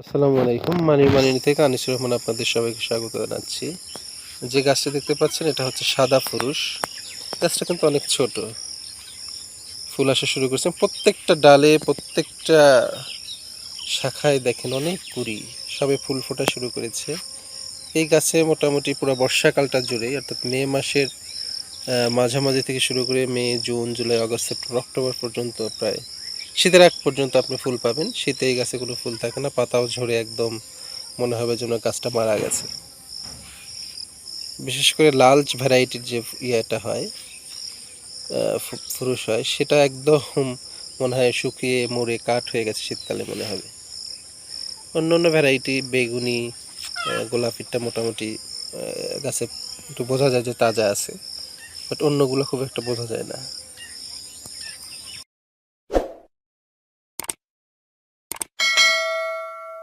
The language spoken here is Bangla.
আসসালামু আলাইকুম। মানি মানিনি থেকে আনিসুর রহমান আপনাদের সবাইকে স্বাগত জানাচ্ছি। যে গাছটা দেখতে পাচ্ছেন, এটা হচ্ছে সাদা ফুরুষ গাছটা কিন্তু অনেক ছোট। ফুল আসা শুরু করেছে। প্রত্যেকটা ডালে, প্রত্যেকটা শাখায় দেখেন অনেক কুড়ি। সবে ফুল ফোটা শুরু করেছে। এই গাছে মোটামুটি পুরো বর্ষাকালটা জুড়ে অর্থাৎ মে মাসের মাঝামাঝি থেকে শুরু করে May, June, July August September, October পর্যন্ত প্রায় শীতের আগ পর্যন্ত আপনি ফুল পাবেন। শীতে এই গাছে কোনো ফুল থাকে না, পাতাও ঝরে একদম মনে হবে যেন গাছটা মারা গেছে। বিশেষ করে লাল ভ্যারাইটির যে ইয়েটা হয় ফুরুষ হয়, সেটা একদম মনে হয় শুকিয়ে মরে কাঠ হয়ে গেছে শীতকালে মনে হবে। অন্য অন্য ভ্যারাইটি বেগুনি গোলাপিটা মোটামুটি গাছে একটু বোঝা যায় যে তাজা আছে বাট অন্যগুলো খুব একটা বোঝা যায় না।